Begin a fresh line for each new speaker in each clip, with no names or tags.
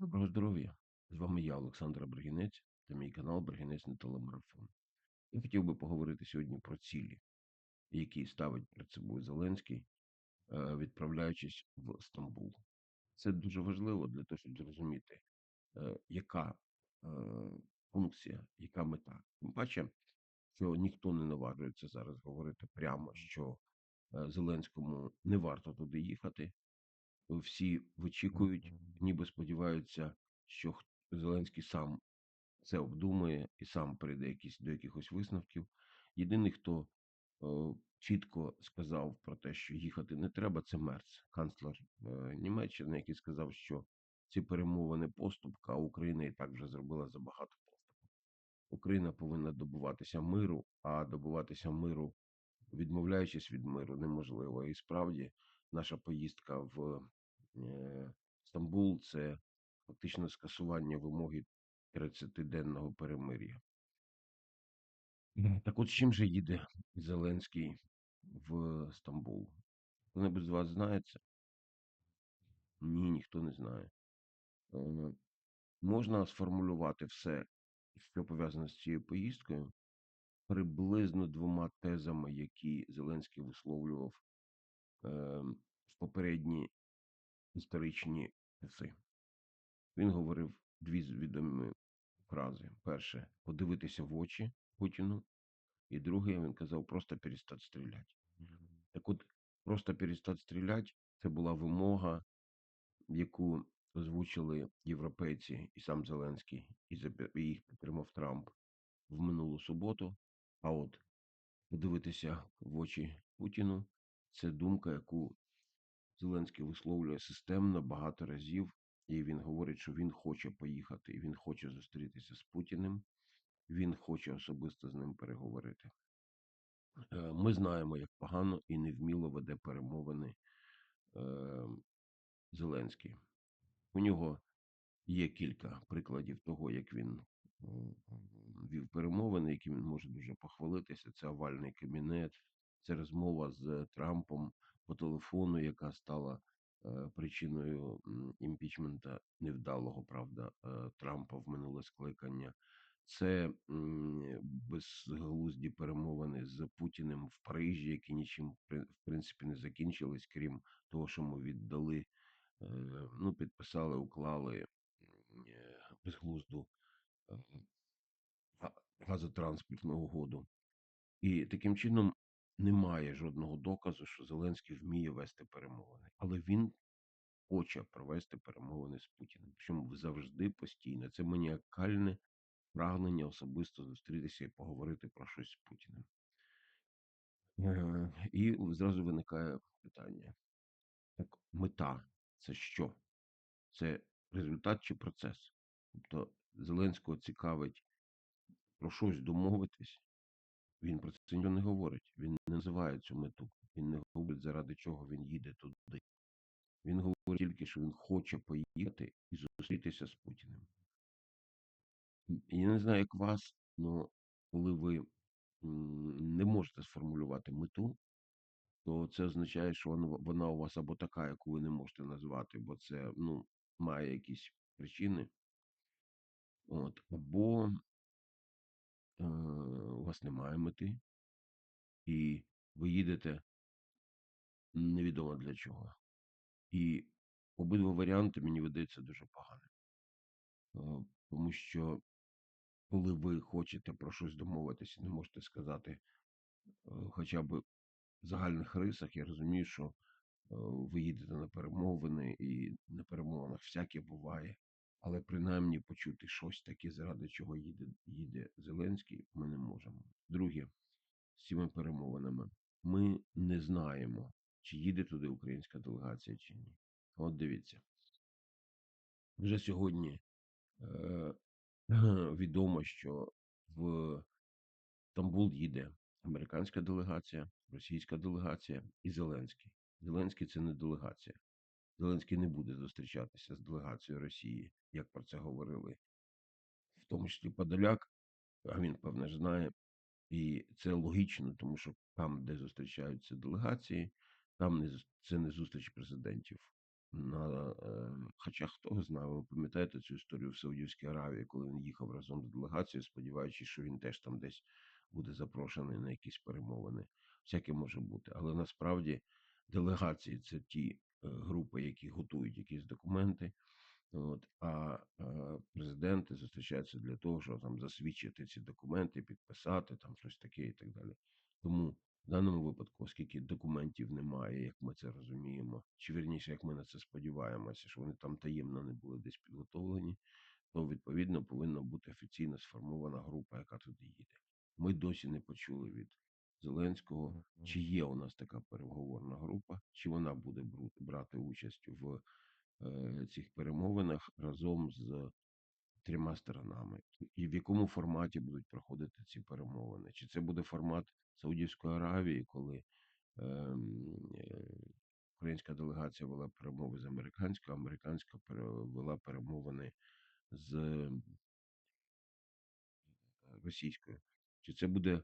Доброго здоров'я! З вами я, Олександр Бригінець, та мій канал Бригінець на телемарафон. Я хотів би поговорити сьогодні про цілі, які ставить перед собою Зеленський, е, відправляючись в Стамбул. Це дуже важливо для того, щоб зрозуміти, е, яка е, функція, яка мета. Тим паче, що ніхто не наважується зараз говорити прямо, що Зеленському не варто туди їхати. Всі вичікують, ніби сподіваються, що Зеленський сам це обдумає і сам прийде якісь до якихось висновків. Єдиний, хто е, чітко сказав про те, що їхати не треба, це Мерц, канцлер е, Німеччини, який сказав, що ці перемовини поступка, а Україна і так вже зробила забагато поступок. Україна повинна добуватися миру, а добуватися миру, відмовляючись від миру, неможливо. І справді наша поїздка в Стамбул це фактично скасування вимоги 30-денного перемир'я. Так от з чим же їде Зеленський в Стамбул? Хто-небудь з вас знає це? Ні, ніхто не знає. Е, Можна сформулювати все, що пов'язане з цією поїздкою, приблизно двома тезами, які Зеленський висловлював е, в попередні історичні часи. Він говорив дві відомі фрази: перше подивитися в очі Путіну, і друге, він казав просто перестати стріляти. Так от, просто перестати стріляти це була вимога, яку озвучили європейці і сам Зеленський, і їх підтримав Трамп в минулу суботу. А от подивитися в очі Путіну це думка, яку Зеленський висловлює системно багато разів, і він говорить, що він хоче поїхати, він хоче зустрітися з Путіним, він хоче особисто з ним переговорити. Е, Ми знаємо, як погано і невміло веде перемовини е, Зеленський. У нього є кілька прикладів того, як він вів перемовини, які він може дуже похвалитися. Це овальний кабінет, це розмова з Трампом по телефону, яка стала е, причиною імпічмента невдалого, правда, е, Трампа в минуле скликання. Це безглузді перемовини з Путіним в Парижі, які нічим в принципі не закінчились, крім того, що ми віддали, е, ну, підписали, уклали е, безглузду е, газотранспортну угоду. І таким чином немає жодного доказу, що Зеленський вміє вести перемовини, але він хоче провести перемовини з Путіним. Причому завжди постійно. Це маніакальне прагнення особисто зустрітися і поговорити про щось з Путіним. Е, І зразу виникає питання: так, мета це що? Це результат чи процес? Тобто Зеленського цікавить про щось домовитись, він про це нічого не говорить. Він не називає цю мету. Він не говорить, заради чого він їде туди. Він говорить тільки, що він хоче поїхати і зустрітися з Путіним. Я не знаю, як вас, але коли ви не можете сформулювати мету, то це означає, що вона, у вас або така, яку ви не можете назвати, бо це ну, має якісь причини. От, або у вас немає мети, і ви їдете невідомо для чого. І обидва варіанти мені видаються дуже поганими. Е, Тому що коли ви хочете про щось домовитися, не можете сказати е, хоча б в загальних рисах, я розумію, що е, ви їдете на перемовини, і на перемовинах всяке буває. Але принаймні почути щось таке, заради чого їде, їде Зеленський, ми не можемо. Друге, з цими перемовинами ми не знаємо, чи їде туди українська делегація, чи ні. От дивіться, вже сьогодні е, відомо, що в Стамбул їде американська делегація, російська делегація і Зеленський. Зеленський це не делегація. Зеленський не буде зустрічатися з делегацією Росії, як про це говорили, в тому числі Подоляк, а він, певне, знає. І це логічно, тому що там, де зустрічаються делегації, там не це не зустріч президентів. на, е, хоча хто знає, ви пам'ятаєте цю історію в Саудівській Аравії, коли він їхав разом з делегацією, сподіваючись, що він теж там десь буде запрошений на якісь перемовини. Всяке може бути. Але насправді делегації це ті групи, які готують якісь документи. От, а е, президенти зустрічаються для того, щоб там засвідчити ці документи, підписати там щось таке і так далі. Тому в даному випадку, оскільки документів немає, як ми це розуміємо, чи вірніше, як ми на це сподіваємося, що вони там таємно не були десь підготовлені, то відповідно повинна бути офіційно сформована група, яка туди їде. Ми досі не почули від Зеленського, чи є у нас така переговорна група, чи вона буде брати участь в е, цих перемовинах разом з трьома сторонами, і в якому форматі будуть проходити ці перемовини? Чи це буде формат Саудівської Аравії, коли ем, е, українська делегація вела перемови з американською, американська вела перемовини з е, російською? Чи це буде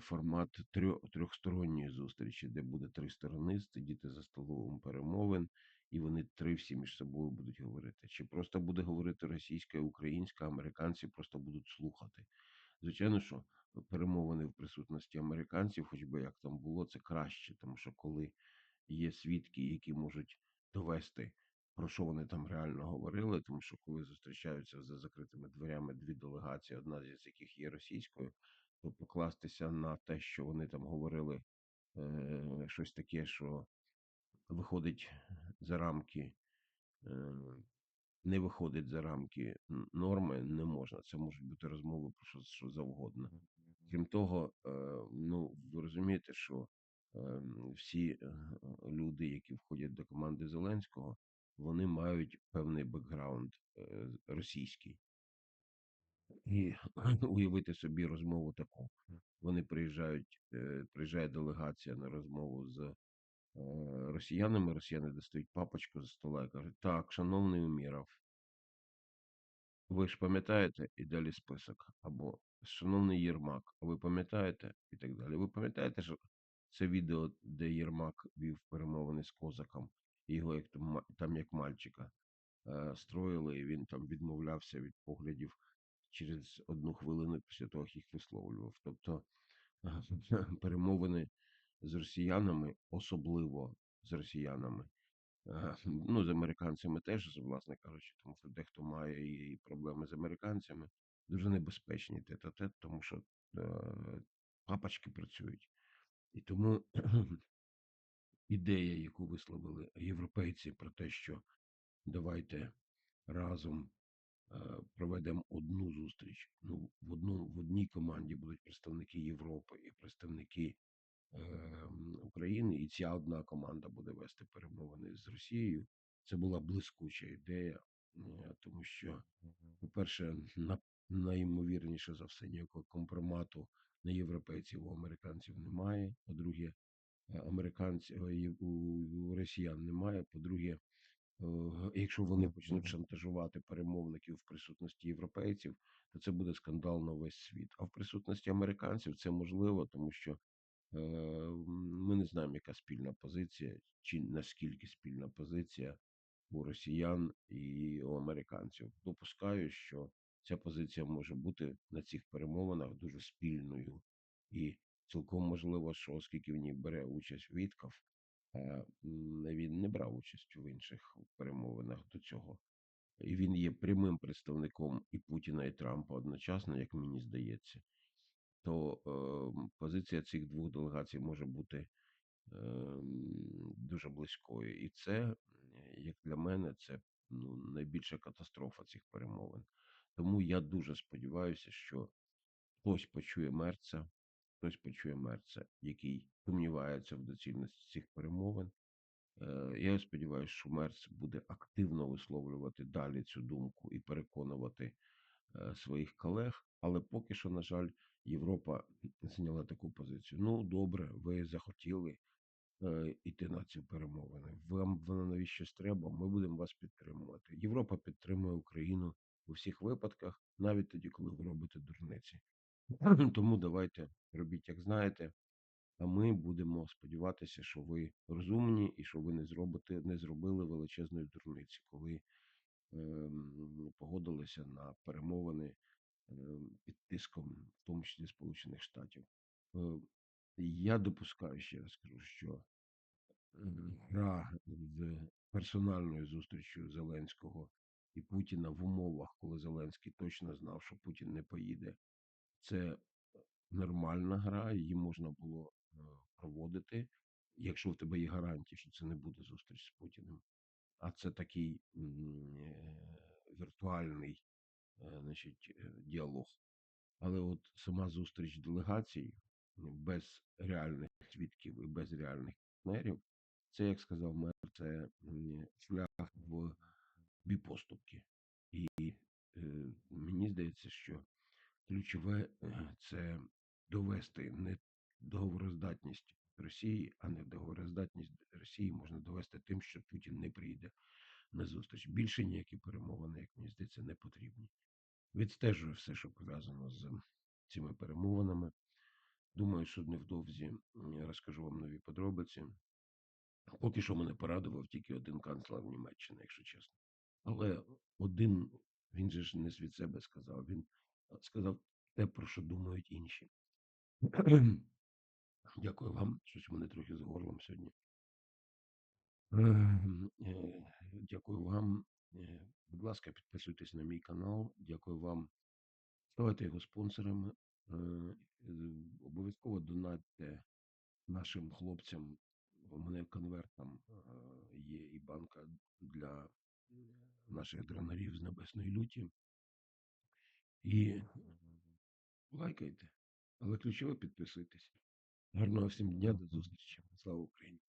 формат трьох трьохсторонньої зустрічі, де буде три сторони сидіти за столом перемовин, і вони три всі між собою будуть говорити? Чи просто буде говорити російська українська, американці просто будуть слухати? Звичайно, що перемовини в присутності американців, хоч би як там було, це краще, тому що коли є свідки, які можуть довести, про що вони там реально говорили, тому що коли зустрічаються за закритими дверями дві делегації, одна з яких є російською, покластися на те, що вони там говорили е, щось таке, що виходить за рамки. Е, не виходить за рамки норми, не можна. Це можуть бути розмови про що, що завгодно. Крім того, е, ну ви розумієте, що е, всі е, люди, які входять до команди Зеленського, вони мають певний бекграунд е, російський. І уявити собі розмову таку. Вони приїжджають, е, приїжджає делегація на розмову з е, росіянами. Росіяни достають папочку за стола і кажуть: так, шановний Уміров, ви ж пам'ятаєте, і далі список, або шановний Єрмак, а ви пам'ятаєте, і так далі. Ви пам'ятаєте, що це відео, де Єрмак вів перемовини з козаком, його як там, як мальчика е, строїли, і він там відмовлявся від поглядів через одну хвилину після того, як їх висловлював. Тобто перемовини з росіянами, особливо з росіянами, Е, Ну, з американцями теж, власне кажучи, тому що дехто має і проблеми з американцями. Дуже небезпечні тет-а-тет, тому що е, папочки працюють. І тому ідея, яку висловили європейці про те, що давайте разом проведемо одну зустріч. Ну, в одну в одній команді будуть представники Європи і представники ем, України, і ця одна команда буде вести перемовини з Росією. Це була блискуча ідея, е, тому що, по-перше, на, найімовірніше за все ніякого компромату на європейців у американців немає. По-друге, е, американців у, у росіян немає. По-друге, е, якщо вони почнуть шантажувати перемовників в присутності європейців, то це буде скандал на весь світ. А в присутності американців це можливо, тому що Е, Ми не знаємо, яка спільна позиція, чи наскільки спільна позиція у росіян і у американців. Допускаю, що ця позиція може бути на цих перемовинах дуже спільною, і цілком можливо, що оскільки в ній бере участь Вітков, е, він не брав участь в інших перемовинах до цього. І він є прямим представником і Путіна, і Трампа одночасно, як мені здається то е, позиція цих двох делегацій може бути е, дуже близькою. І це, е, як для мене, це ну, найбільша катастрофа цих перемовин. Тому я дуже сподіваюся, що хтось почує мерця, хтось почує мерця, який сумнівається в доцільності цих перемовин. Е, Я сподіваюся, що Мерц буде активно висловлювати далі цю думку і переконувати е, своїх колег, але поки що, на жаль, Європа зайняла таку позицію. Ну, добре, ви захотіли е, йти на ці перемовини. Вам воно навіщось треба? Ми будемо вас підтримувати. Європа підтримує Україну у всіх випадках, навіть тоді, коли ви робите дурниці. Тому давайте робіть, як знаєте. А ми будемо сподіватися, що ви розумні і що ви не зробите, не зробили величезної дурниці, коли ем, погодилися на перемовини ем, під тиском, в тому числі Сполучених Штатів. Е, Я допускаю ще раз кажу, що гра з персональною зустрічю Зеленського і Путіна в умовах, коли Зеленський точно знав, що Путін не поїде, це нормальна гра, її можна було е, проводити, якщо в тебе є гарантії, що це не буде зустріч з Путіним. А це такий е, віртуальний е, значить, діалог. Але от сама зустріч делегацій без реальних свідків і без реальних партнерів, це, як сказав мер, це шлях в бій поступки. І е, мені здається, що ключове е, це довести не договороздатність Росії, а не договороздатність Росії можна довести тим, що Путін не прийде на зустріч. Більше ніякі перемовини, як мені здається, не потрібні. Відстежую все, що пов'язано з цими перемовинами. Думаю, що невдовзі розкажу вам нові подробиці. Поки що мене порадував тільки один канцлер Німеччини, якщо чесно. Але один, він же ж не від себе сказав, він сказав те, про що думають інші. Дякую вам. Щось у мене трохи з горлом сьогодні. Е, Дякую вам. Е, Будь ласка, підписуйтесь на мій канал. Дякую вам. Ставайте його спонсорами. Е, е, Обов'язково донатьте нашим хлопцям. У мене конверт там е, є і банка для наших дронарів з небесної люті. І лайкайте. Але ключове підписуйтесь. Гарного всім дня, до зустрічі. Слава Україні!